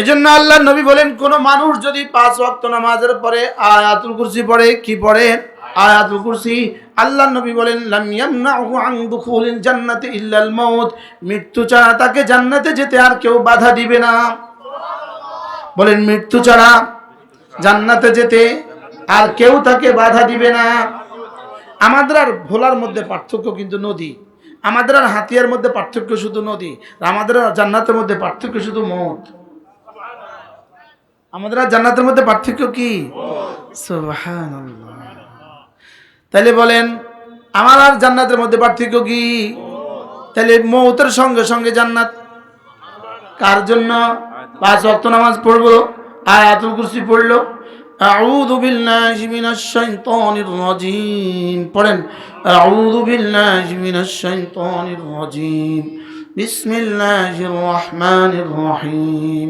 এজন্য আল্লাহ নবী বলেন, কোন মানুষ যদি পাঁচ ওয়াক্ত নামাজের পরে আয়াতুল কুরসি পড়ে, কি পড়ে? আয়াতুল কুরসি। আল্লাহ নবী বলেন, লাম ইয়ামনাহু আন দুখুলিল জান্নাতি ইল্লাল মাউত। মৃত্যু ছাড়া তাকে জান্নাতে যেতে আর কেউ বাধা দিবে না। বলেন, মৃত্যু ছাড়া জান্নাতে যেতে আর কেউ তাকে বাধা দিবে না। আমাদের আর ভোলার মধ্যে পার্থক্য কিন্তু নদী। আমাদের আর হাতিয়ার মধ্যে পার্থক্য শুধু নদী। আমাদের আর জান্নাতের মধ্যে পার্থক্য শুধু মত আমাদের আর জান্নাতের মধ্যে পার্থক্য কি সুবহানাল্লাহ তাহলে বলেন আমার আর জান্নাতের মধ্যে পার্থক্য কি তাহলে মৌতের সঙ্গে সঙ্গে জান্নাত কার জন্য পাঁচ ওয়াক্ত নামাজ পড়বো আয়াতুল কুরসি পড়লো أعوذ بالله من الشيطان الرجيم পড়েন أعوذ بالله من الشيطان الرجيم بسم الله الرحمن الرحيم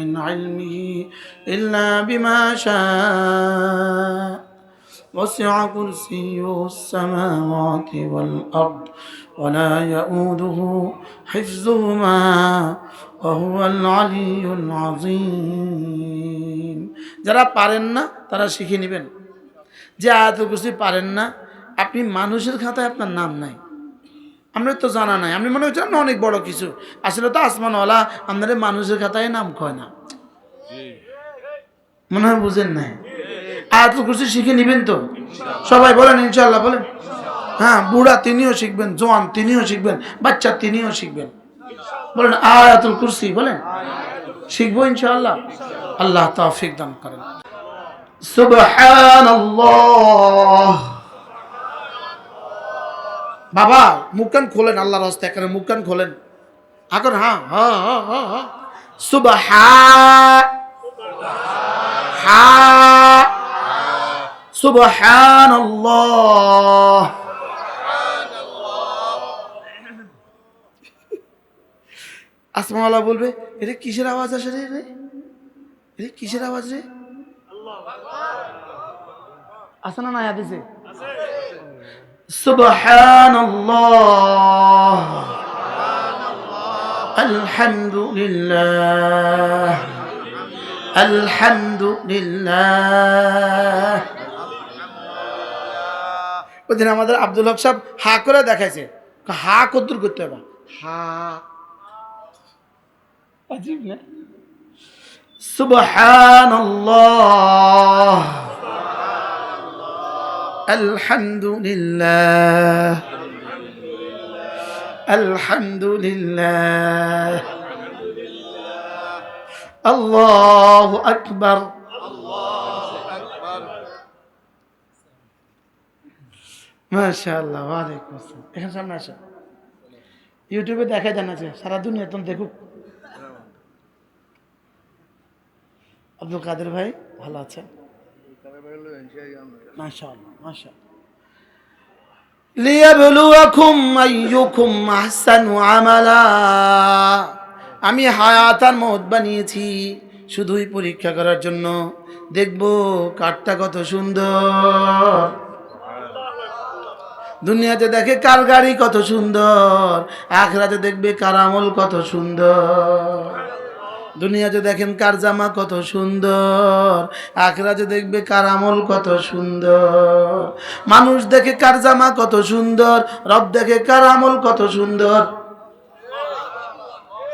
من علمه إلا بما شاء وسع كرسيه السماوات والأرض ولا يؤوده حفظهما وهو العلي العظيم যারা পারেন না তারা শিখে নেবেন যে আয়াতুল কুরসি পারেন না আপনি মানুষের খাতায় আপনার নাম নাই আমরা তো জানা নাই। আমি মনে হচ্ছিলাম অনেক বড় কিছু? আসলে তো আসমানওয়ালা আমাদের মানুষের খাতায় নাম কয় না। মনে হয় বুঝেন নাই। আয়াতুল কুরসি শিখে নেবেন তো? সবাই বলেন ইনশাল্লাহ বলেন। হ্যাঁ বুড়া তিনিও শিখবেন, জোয়ান তিনিও শিখবেন, বাচ্চা তিনিও শিখবেন। বলেন, আয়াতুল কুরসি বলেন? শিখব ইনশাআল্লাহ। আল্লাহ তাফিক দান করেন। সুবহানাল্লাহ। বাবা মুখকান খোলেন আল্লাহর হস্তে, এখানে মুখকান খোলেন। এখন হ্যাঁ হ্যাঁ হ্যাঁ হ্যাঁ হ্যাঁ। আসমাওয়ালা বলবে, এটা কিসের আওয়াজ আসে রে এটা কিসের আওয়াজ রে? আসে না না হাদিসে সুবহানাল্লাহ আলহামদুলিল্লাহ আলহামদুলিল্লাহ ওদিন আমাদের আব্দুল হক সাহেব হা করে দেখাইছে হা কদ্দুর করতে হবে হা عجيب لا سبحان الله الحمد لله الحمد لله الله أكبر ما شاء الله وعليكم السلام এখানে সামনে আসো ইউটিউবে দেখা জানাচ্ছে সারা দুনিয়া তুমি দেখুক আব্দুল কাদের ভাই ভালো আছেন মাশাআল্লাহ আমি হায়াতার মত বানিয়েছি শুধুই পরীক্ষা করার জন্য। দেখব কাঠটা কত সুন্দর। দুনিয়াতে দেখে কার গাড়ি কত সুন্দর। আখরাতে দেখবে কার আমল কত সুন্দর। দুনিয়াতে দেখেন কার জামা কত সুন্দর আখরাতে দেখবে কার আমল কত সুন্দর। মানুষ দেখে কার জামা কত সুন্দর, রব দেখে কার আমল কত সুন্দর।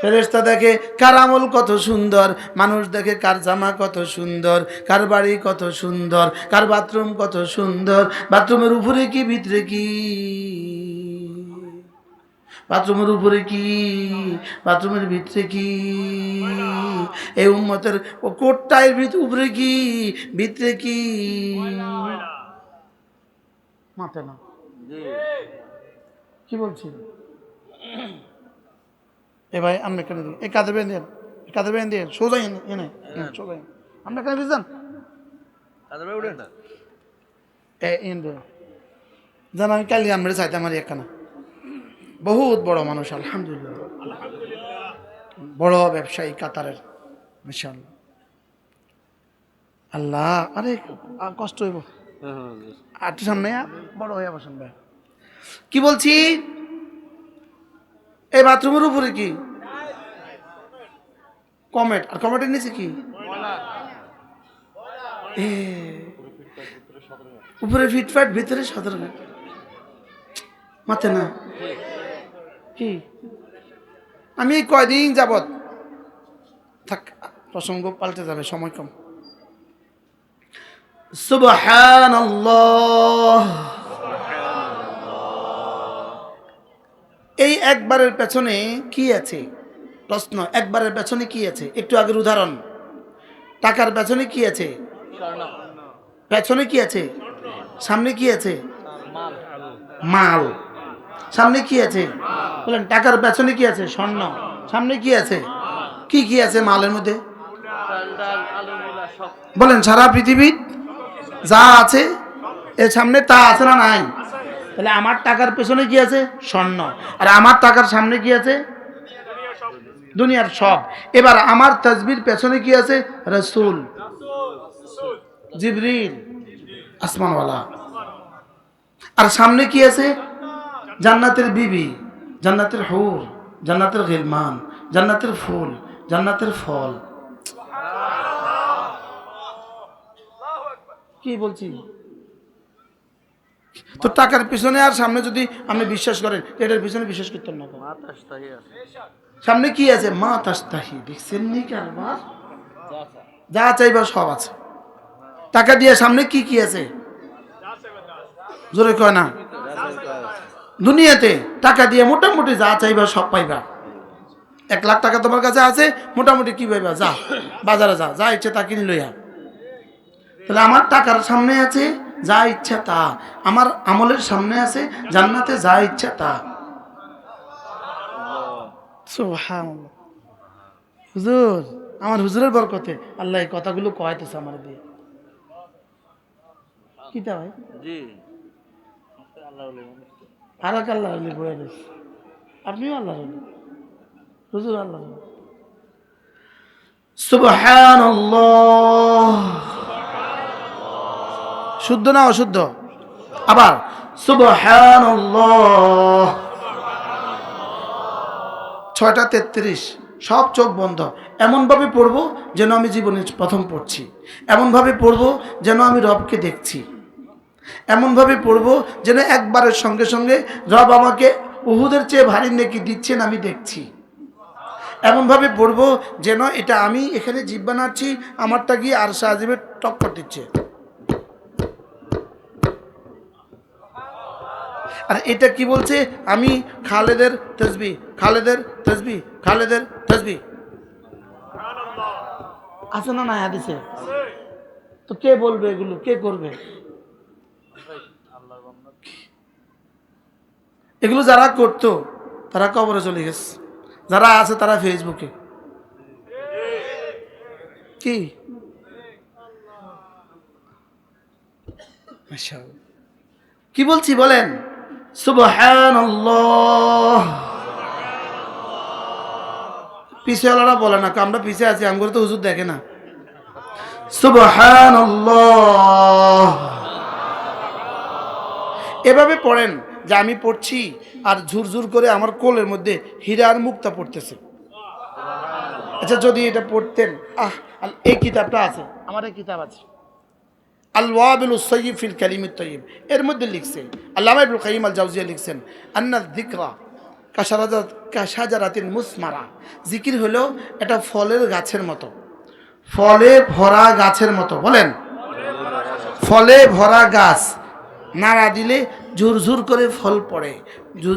ফেরেস্তা দেখে কার আমল কত সুন্দর, মানুষ দেখে কার জামা কত সুন্দর, কার বাড়ি কত সুন্দর, কার বাথরুম কত সুন্দর, বাথরুমের উপরে কি, ভিতরে কি? বাথরুমের উপরে কি? বাথরুমের ভিতরে কি? এই উম্মতের ও কোটটায়ের ভিতরে উপরে কি? ভিতরে কি? মাথা না কি বলছি এ ভাই আমি কেন এই কাঁদে বেঁধে দেন কাঁদে বেঁধে দিয়ে? সোজা এনে এনে। এনে, সোজা এনে। আমরা কেন বুঝছেন এ ইন্দু জান আমি কালি আমরা চাইতাম আর একখানা। বহুত বড় মানুষ, আলহামদুলিল্লাহ। বড় ব্যবসায়ী কাতারের ইনশাআল্লাহ আল্লাহ, আরে কষ্ট হইব। আর সামনে বড় হয়ে বসেন কি বলছি? এই বাথরুমের উপরে কি? কমেট, আর কমেটের নিচে কি? উপরে ফিটফাট, ভিতরে সতেরো মাথে না? কি? আমি কয়দিন যাবত থাক প্রসঙ্গ পাল্টে যাবে সময় কম। এই একবারের পেছনে কি আছে? প্রশ্ন একবারের পেছনে কি আছে? একটু আগের উদাহরণ। টাকার পেছনে কি আছে? পেছনে কি আছে? সামনে কি আছে? মাল। সামনে কি আছে? বলেন, টাকার পেছনে কি আছে? স্বর্ণ। সামনে কি আছে? কি কি আছে মালের মধ্যে? বলেন, সারা পৃথিবী যা আছে, এর সামনে তা আছে না নাই? তাহলে আমার টাকার পেছনে কি আছে? স্বর্ণ। আর আমার টাকার সামনে কি আছে? দুনিয়ার সব। এবার আমার তসবির পেছনে কি আছে? রসুল। জিবরিল। আসমানওয়ালা। আর সামনে কি আছে? জান্নাতের বিবি জান্নাতের হুর জান্নাতের গিলমান জান্নাতের ফুল জান্নাতের ফল। কি বলছি? তো টাকার পিছনে আর সামনে যদি আপনি বিশ্বাস করেন এটার পিছনে বিশ্বাস করতেন না সামনে কি আছে? মা তাস্তাহি দেখছেন নি কারবার যা চাইবা সব আছে। টাকা দিয়ে সামনে কি কি আছে? জোরে কয় না। দুনিয়াতে টাকা দিয়ে মোটামুটি যা চাইবা সব পাইবা। এক লাখ টাকা তোমার কাছে আছে, মোটামুটি কি পাইবা? যা, বাজারে যা যা ইচ্ছে তা কিনে লইয়া। তাহলে আমার টাকার সামনে আছে, যা ইচ্ছা তা। আমার আমলের সামনে আছে, জান্নাতে যা ইচ্ছা তা। হুজুর, আমার হুজুরের বরকতে আল্লাহ এই কথাগুলো কয়াতেছে আমার দিয়ে। কি তা ভাই? জি আর এক আল্লাহ আলী বয়ে দিস আপনিও আল্লাহ আলী হুজুর আল্লাহ সুবহানাল্লাহ। শুদ্ধ না অশুদ্ধ? আবার, সুবহানাল্লাহ। ছয়টা তেত্রিশ, সব চোখ বন্ধ। এমনভাবে পড়ব যেন আমি জীবনে প্রথম পড়ছি। এমনভাবে পড়ব যেন আমি রবকে দেখছি। এমনভাবে পড়ব যেন একবারের সঙ্গে সঙ্গে রব আমাকে উহুদের চেয়ে ভারী নেকি দিচ্ছেন আমি দেখছি। এমনভাবে পড়ব যেন এটা আমি এখানে জিভ বানাচ্ছি আমারটা গিয়ে আর সাহায্যের টক্কর দিচ্ছে। আর এটা কি বলছে? আমি খালেদের তসবি খালেদের তসবি খালেদের তসবি। আছে না না হাদিসে? তো কে বলবে এগুলো? কে করবে? এগুলো যারা করতো, তারা কবরে চলে গেছে। যারা আছে, তারা ফেসবুকে কি? কি বলছি বলেন? বলে না, আমরা পিছে আছি আমগুলো তো হুজুর দেখে না। সুবহানাল্লাহ। এভাবে পড়েন। যে আমি পড়ছি আর ঝুরঝুর করে আমার কোলের মধ্যে হীরার মুক্তা পড়তেছে। আচ্ছা যদি এটা পড়তেন আহ এই কিতাবটা আছে। আমার এই কিতাব আছে। আল ওয়াবিল সৈয়িব ফিল কালিমিত তৈব এর মধ্যে লিখছে আল্লামা ইবুল কাইম আল জাউজিয়া লিখছেন আন্না দিকরা কাশারাজাত কাশাজারাতিন মুসমারা। জিকির হলো এটা ফলের গাছের মতো। ফলে ভরা গাছের মতো বলেন। ফলে ভরা গাছ নাড়া দিলে ঝুরঝুর করে ফল পড়ে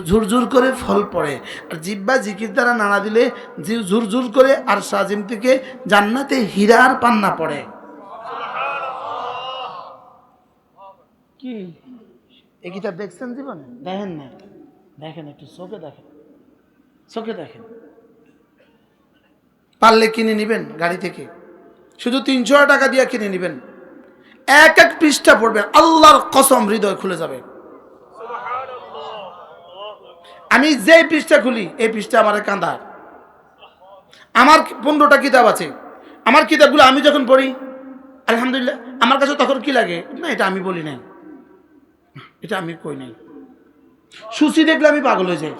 ঝুরঝুর করে ফল পড়ে। আর জিব্বা জিকির দ্বারা নাড়া দিলে ঝুরঝুর করে আর সাজিম থেকে জান্নাতে হীরার পান্না পড়ে। কি? এই কিতাব দেখছেন জীবনে? দেখেন না। দেখেন একটু চোখে দেখেন। চোখে দেখেন। পারলে কিনে নেবেন গাড়ি থেকে। শুধু তিনশো টাকা দিয়ে কিনে নেবেন। এক এক পৃষ্ঠা পড়বেন। আল্লাহর কসম হৃদয় খুলে যাবে। আমি যে পৃষ্ঠা খুলি, এই পৃষ্ঠা আমার কাঁদা আমার পনেরোটা কিতাব আছে। আমার কিতাবগুলো আমি যখন পড়ি, আলহামদুলিল্লাহ, আমার কাছে তখন কি লাগে? না, এটা আমি বলি নাই। এটা আমি কই নাই। সুচি দেখলে আমি পাগল হয়ে যাই।